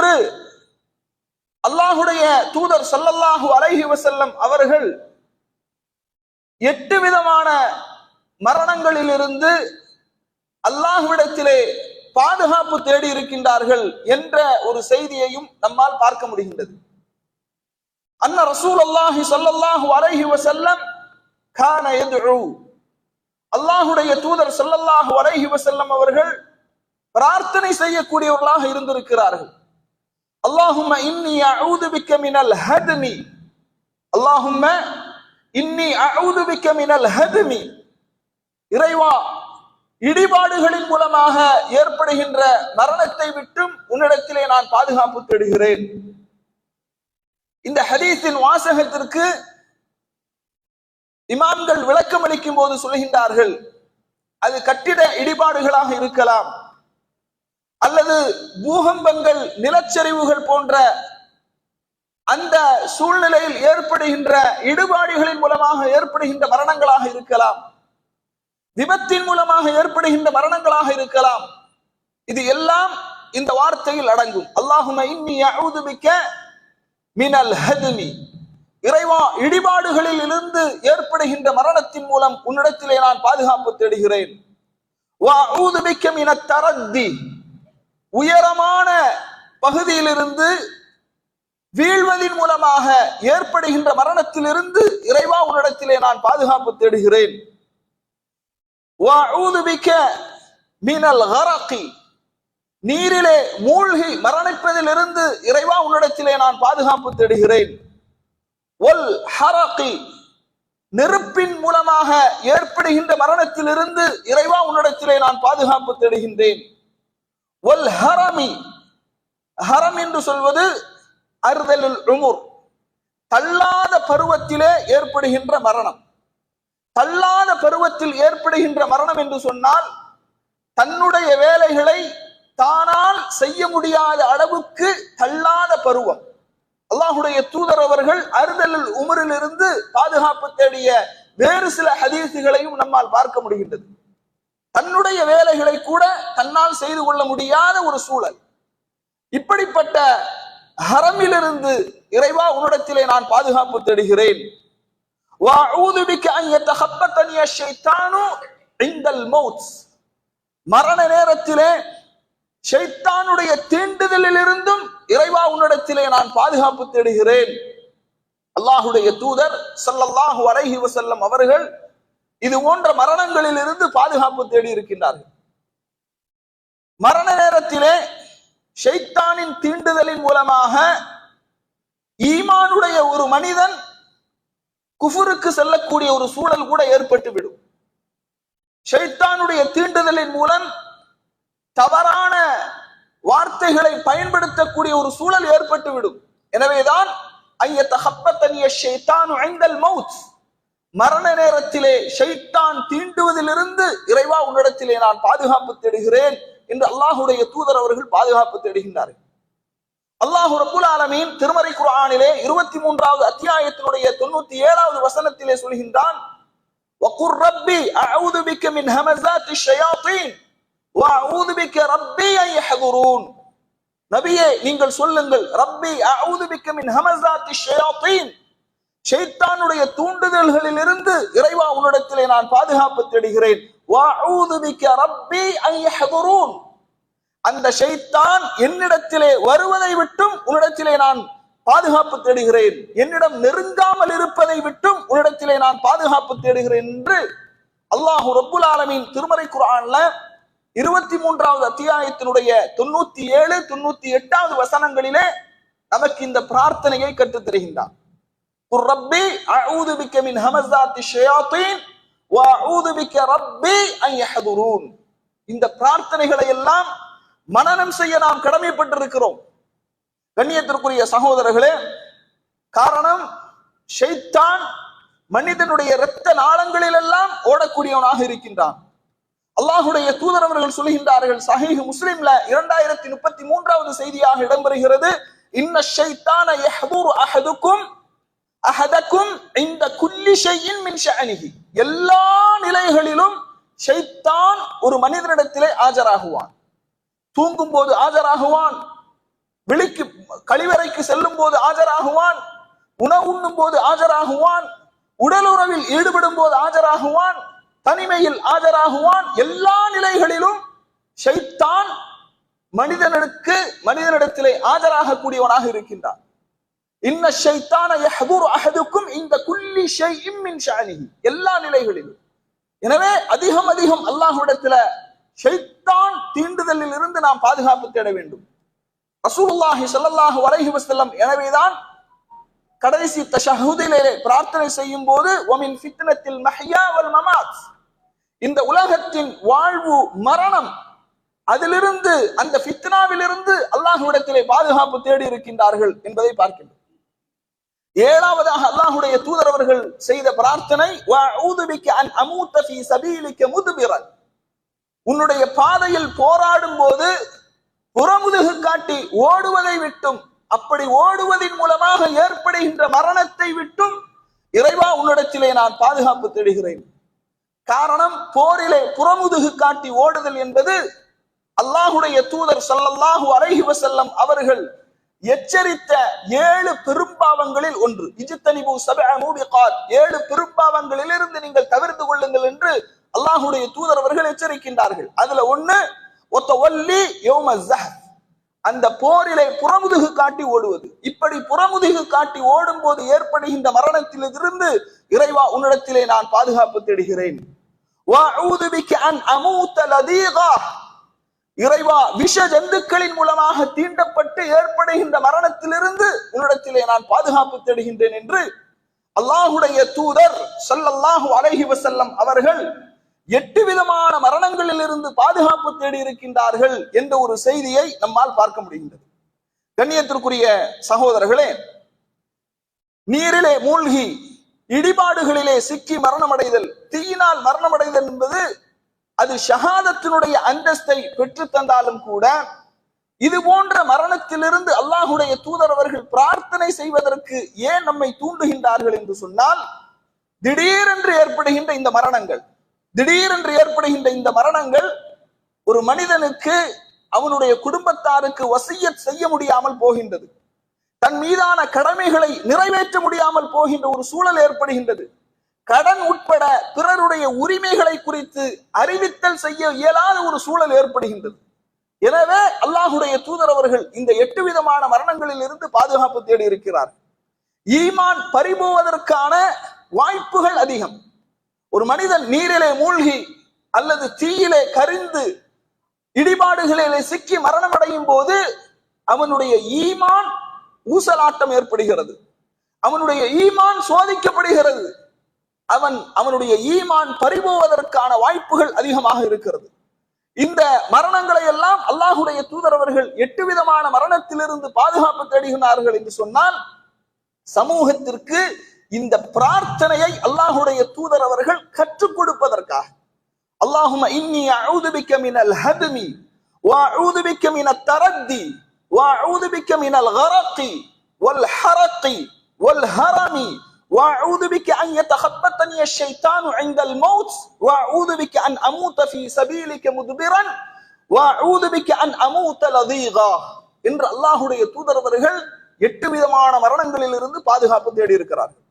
ஒன்று அல்லாஹுடைய தூதர் சல்லல்லாஹு அலைஹி வசல்லம் அவர்கள் எட்டு விதமான மரணங்களிலிருந்து அல்லாஹுவிடத்திலே பாதுகாப்பு தேடி இருக்கின்றார்கள் என்ற ஒரு செய்தியையும் நம்மால் பார்க்க முடிகின்றது. அன்ன ரசூல் அல்லாஹி ஸல்லல்லாஹு அலைஹி வசல்லம் கான யதுஉ அல்லாஹுடைய தூதர் ஸல்லல்லாஹு அலைஹி வசல்லம் அவர்கள் பிரார்த்தனை செய்யக்கூடியவர்களாக இருந்திருக்கிறார்கள். அல்லாஹும இன்னி அவுது பிக்க மினல் ஹத்மி இன்னி அவுது பிக்க மினல் ஹத்மி இறைவா இடிபாடுகளின் மூலமாக ஏற்படுகின்ற மரணத்தை விட்டும் உன்னிடத்திலே நான் பாதுகாப்பு தேடுகிறேன். இந்த ஹதீஸின் வாசகத்திற்கு இமாம்கள் விளக்கம் அளிக்கும் போது சொல்கின்றார்கள் அது கட்டிட இடிபாடுகளாக இருக்கலாம். அல்லது பூகம்பங்கள் நிலச்சரிவுகள் போன்ற அந்த சூழ்நிலையில் ஏற்படுகின்ற இடுபாடுகளின் மூலமாக ஏற்படுகின்ற மரணங்களாக இருக்கலாம். விபத்தின் மூலமாக ஏற்படுகின்ற மரணங்களாக இருக்கலாம். இது எல்லாம் இந்த வார்த்தையில் அடங்கும். அல்லாஹும இன்னி அஊது மினல் ஹதுமி. இறைவா இடிபாடுகளில் இருந்து ஏற்படுகின்ற மரணத்தின் மூலம் உன்னிடத்திலே நான் பாதுகாப்பு தேடுகிறேன். வா அஊது பிக்க தரத்தி. உயரமான பகுதியிலிருந்து வீழ்வதின் மூலமாக ஏற்படுகின்ற மரணத்திலிருந்து இறைவா உன்னிடத்திலே நான் பாதுகாப்பு தேடுகிறேன். மினல் ஹரக்கி நீரிலே மூழ்கி மரணிப்பதிலிருந்து இறைவா உன்னிடத்திலே நான் பாதுகாப்பு தேடுகிறேன். ஒல் ஹரக்கி நெருப்பின் மூலமாக ஏற்படுகின்ற மரணத்திலிருந்து இறைவா உன்னிடத்திலே நான் பாதுகாப்பு தேடுகின்றேன். ஒல் ஹரமி. ஹரம் என்று சொல்வது அறுதலுல் உமுர். தள்ளாத பருவத்திலே ஏற்படுகின்ற மரணம். தள்ளாத பருவத்தில் ஏற்படுகின்ற மரணம் என்று சொன்னால் தன்னுடைய வேலைகளை தானால் செய்ய முடியாத அளவுக்கு தள்ளாத பருவம். அல்லாஹுடைய தூதர் அவர்கள் அறுதலில் உமரில் இருந்து பாதுகாப்பு தேடிய வேறு சில ஹதீசுகளையும் நம்மால் பார்க்க முடிகின்றது. தன்னுடைய வேலைகளை கூட தன்னால் செய்து கொள்ள முடியாத ஒரு சூழல். இப்படிப்பட்ட ஹரமிலிருந்து இறைவா உன்னிடத்திலே நான் பாதுகாப்பு தேடுகிறேன். மரண நேரத்திலே ஷைத்தானுடைய தீண்டுதலிலிருந்தும் இறைவா உன்னிடத்திலே நான் பாதுகாப்பு தேடுகிறேன். அல்லாஹுடைய தூதர் சல்லல்லாஹு அரைஹி வசல்லம் அவர்கள் இது போன்ற மரணங்களில் இருந்து பாதுகாப்பு தேடி இருக்கின்றார்கள். மரண நேரத்திலே ஷைத்தானின் தீண்டுதலின் மூலமாக ஈமானுடைய ஒரு மனிதன் குஃபுருக்கு செல்லக்கூடிய ஒரு சூழல் கூட ஏற்பட்டு விடும் ஷைத்தானுடைய தீண்டுதலின் மூலம் தவறான வார்த்தைகளை பயன்படுத்தக்கூடிய ஒரு சூழல் ஏற்பட்டு விடும் எனவேதான் ஐயத்த ஹப்பத்தனிய ஷைத்தானு ஐந்தல் மவுத் மரண நேரத்திலே ஷைத்தான் தீண்டுவதிலிருந்து இறைவா உன்னிடத்திலே நான் பாதுகாப்பு தேடுகிறேன் என்று அல்லாஹுடைய தூதர் அவர்கள் பாதுகாப்பு தேடுகின்றார்கள் அல்லாஹு ரப்புல் ஆலமீன் திருமறை குர்ஆனிலே இருபத்தி மூன்றாவது அத்தியாயத்தினுடைய தொண்ணூத்தி ஏழாவது வசனத்திலே சொல்கின்றான் وقل ربي أعوذ بك من همزات الشياطين وأعوذ بك ربي أن يحضرون நபியே நீங்கள் சொல்லுங்கள் ரப்பி அஊது பிக்க மின் ஹமஸாத்தி ஷயாத்தீன் ஷைத்தானுடைய தூண்டுதல்களில் இருந்து இறைவா உன்னிடத்திலே நான் பாதுகாப்பு தேடுகிறேன். அந்த ஷைத்தான் என்னிடத்திலே வருவதை விட்டும் உன்னிடத்திலே நான் பாதுகாப்பு தேடுகிறேன். என்னிடம் நெருங்காமல் இருப்பதை விட்டும் உன்னிடத்திலே நான் பாதுகாப்பு தேடுகிறேன் என்று அல்லாஹு ரபுல் ஆலமீன் திருமறை குரான்ல இருபத்தி மூன்றாவது அத்தியாயத்தினுடைய தொண்ணூத்தி ஏழு தொண்ணூத்தி எட்டாவது வசனங்களிலே நமக்கு இந்த பிரார்த்தனையை கற்றுத் தருகின்றான் قل ربي أعوذ بك من همزات الشياطين وأعوذ بك ربي أن يحضرون இந்த பிரார்த்தனைகளை எல்லாம் மனனம் செய்ய நாம் கடமைப்பட்டிருக்கிறோம் கண்ணியத்திற்குரிய சகோதரர்களே காரணம் ஷைத்தான் மனிதனுடைய இரத்த நாளங்களில் எல்லாம் ஓடக்கூடியவனாக இருக்கின்றான் அல்லாஹுடைய தூதர் அவர்கள் சொல்கின்றார்கள் சஹீஹ் முஸ்லிம்ல இரண்டாயிரத்தி முப்பத்தி மூன்றாவது செய்தியாக இடம்பெறுகிறது இன்ன ஷைத்தான யஹ்துரு அஹதுக்கும் அஹதக்கும் இந்த குல்லி ஷையின் மின் ஷஅனிஹி. எல்லா நிலைகளிலும் ஷைத்தான் ஒரு மனிதனிடத்திலே ஆஜராகுவான். தூங்கும் போது ஆஜராகுவான். விழிக்கு கழிவறைக்கு செல்லும் போது ஆஜராகுவான். உணவு உண்ணும் போது ஆஜராகுவான். உடலுறவில் ஈடுபடும் போது ஆஜராகுவான். தனிமையில் ஆஜராகுவான். எல்லா நிலைகளிலும் ஷைத்தான் மனிதனுக்கு மனிதனிடத்திலே ஆஜராகக்கூடியவனாக இருக்கின்றான். இன்ன ஷைத்தான யஹ்துரு அஹதுக்கும் இந்த குல்லி ஷைஇம் மின் ஷானிஹி எல்லா நிலைகளிலும். எனவே அதிகம் அதிகம் அல்லாஹ்விடத்துல ஷைத்தான் தீண்டுதலில் இருந்து நாம் பாதுகாப்பு தேட வேண்டும். ரசூலுல்லாஹி ஸல்லல்லாஹு அலைஹி வஸல்லம் எனவேதான் கடைசி தஷஹுதிலே பிரார்த்தனை செய்யும் போது ஒமின் ஃபித்னத்தில் மஹ்யா வல் மமாத். இந்த உலகத்தின் வாழ்வு மரணம் அதிலிருந்து அந்த ஃபித்னாவிலிருந்து அல்லாஹ்விடத்திலே பாதுகாப்பு தேடி இருக்கின்றார்கள் என்பதை பார்க்கின்றோம். ஏழாவதாக அல்லாஹுடைய தூதர் அவர்கள் செய்த பிரார்த்தனை முதுபிரன். உன்னுடைய பாதையில் போராடும் போது புறமுதுகு காட்டி ஓடுவதை விட்டும் அப்படி ஓடுவதன் மூலமாக ஏற்படுகின்ற மரணத்தை விட்டும் இறைவா உன்னிடத்திலே நான் பாதுகாப்பு தேடுகிறேன். காரணம் போரிலே புறமுதுகு காட்டி ஓடுதல் என்பது அல்லாஹுடைய தூதர் சல்லல்லாஹு அலைஹி வஸல்லம் அவர்கள் எச்சரித்த ஏழு பெரும்பாவங்களில் ஒன்று. இஜித்தனிபு சபஅ ஏழு பெரும்பாவங்களில் இருந்து நீங்கள் தவிர்த்து கொள்ளுங்கள் என்று அல்லாஹுடைய தூதர் அவர்கள் எச்சரிக்கின்றார்கள். அதுல ஒண்ணு ஒத்த ஒல்லி யோம அந்த போரிலே புறமுதுகு காட்டி ஓடுவது. இப்படி புறமுதுகு காட்டி ஓடும் போது ஏற்படுகின்ற மரணத்திலிருந்து இறைவா உன்னிடத்திலே நான் பாதுகாப்பு தேடுகிறேன். இறைவா விஷ ஜந்துக்களின் மூலமாக தீண்டப்பட்டு ஏற்படுகின்ற மரணத்திலிருந்து உன்னிடத்திலே நான் பாதுகாப்பு தேடுகின்றேன் என்று அல்லாஹுடைய தூதர் சல்லல்லாஹு அலஹி வசல்லம் அவர்கள் எட்டு விதமான மரணங்களில் இருந்து பாதுகாப்பு தேடி இருக்கின்றார்கள் என்ற ஒரு செய்தியை நம்மால் பார்க்க முடிகின்றது. கண்ணியத்திற்குரிய சகோதரர்களே நீரிலே மூழ்கி இடிபாடுகளிலே சிக்கி மரணமடைதல் தீயினால் மரணமடைதல் என்பது அது ஷஹாதத்தினுடைய அந்தஸ்தை பெற்று தந்தாலும் கூட இது போன்ற மரணத்திலிருந்து அல்லாஹுடைய தூதர் அவர்கள் பிரார்த்தனை செய்வதற்கு ஏன் நம்மை தூண்டுகின்றார்கள் என்று சொன்னால் திடீரென்று ஏற்படுகின்ற இந்த மரணங்கள் திடீரென்று ஏற்படுகின்ற இந்த மரணங்கள் ஒரு மனிதனுக்கு அவனுடைய குடும்பத்தாருக்கு வசியத் செய்ய முடியாமல் போகின்றது. தன் மீதான கடமைகளை நிறைவேற்ற முடியாமல் போகின்ற ஒரு சூழல் ஏற்படுகின்றது. கடன் உட்பட பிறருடைய உரிமைகளை குறித்து அறிவித்தல் செய்ய இயலாத ஒரு சூழல் ஏற்படுகின்றது. எனவே அல்லாஹுடைய தூதர் அவர்கள் இந்த எட்டு விதமான மரணங்களில் இருந்து பாதுகாப்பு தேடி இருக்கிறார் ஈமான் பறிபோவதற்கான வாய்ப்புகள் அதிகம். ஒரு மனிதன் நீரிலே மூழ்கி அல்லது தீயிலே கரிந்து இடிபாடுகளிலே சிக்கி மரணமடையும் போது அவனுடைய ஈமான் ஊசலாட்டம் ஏற்படுகிறது. அவனுடைய ஈமான் சோதிக்கப்படுகிறது. அவன் அவனுடைய ஈமான் பறிபோவதற்கான வாய்ப்புகள் அதிகமாக இருக்கிறது. இந்த மரணங்களை எல்லாம் அல்லாஹுடைய தூதரவர்கள் எட்டு விதமான மரணத்திலிருந்து பாதுகாப்பு தேடுகிறார்கள் என்று சொன்னால் சமூகத்திற்கு இந்த பிரார்த்தனையை அல்லாஹுடைய தூதர் அவர்கள் கற்றுக் கொடுப்பதற்காக. அல்லாஹும இன்னி அழுதுபிக்க மினல் ஹதுமி வா அழுதுபிக்க மின தரத்தி வா அழுதுபிக்க மினல் ஹரத்தி வல் ஹரத்தி வல் ஹரமி وأعوذ بك أن يتخبطني الشيطان عند الموت وأعوذ بك أن أموت في سبيلك مدبرا وأعوذ بك أن أموت لضيغا என்று அல்லாஹுடைய தூதரவர்கள் எட்டு விதமான மரணங்களில் இருந்து பாதுகாப்பு தேடி இருக்கிறார்கள்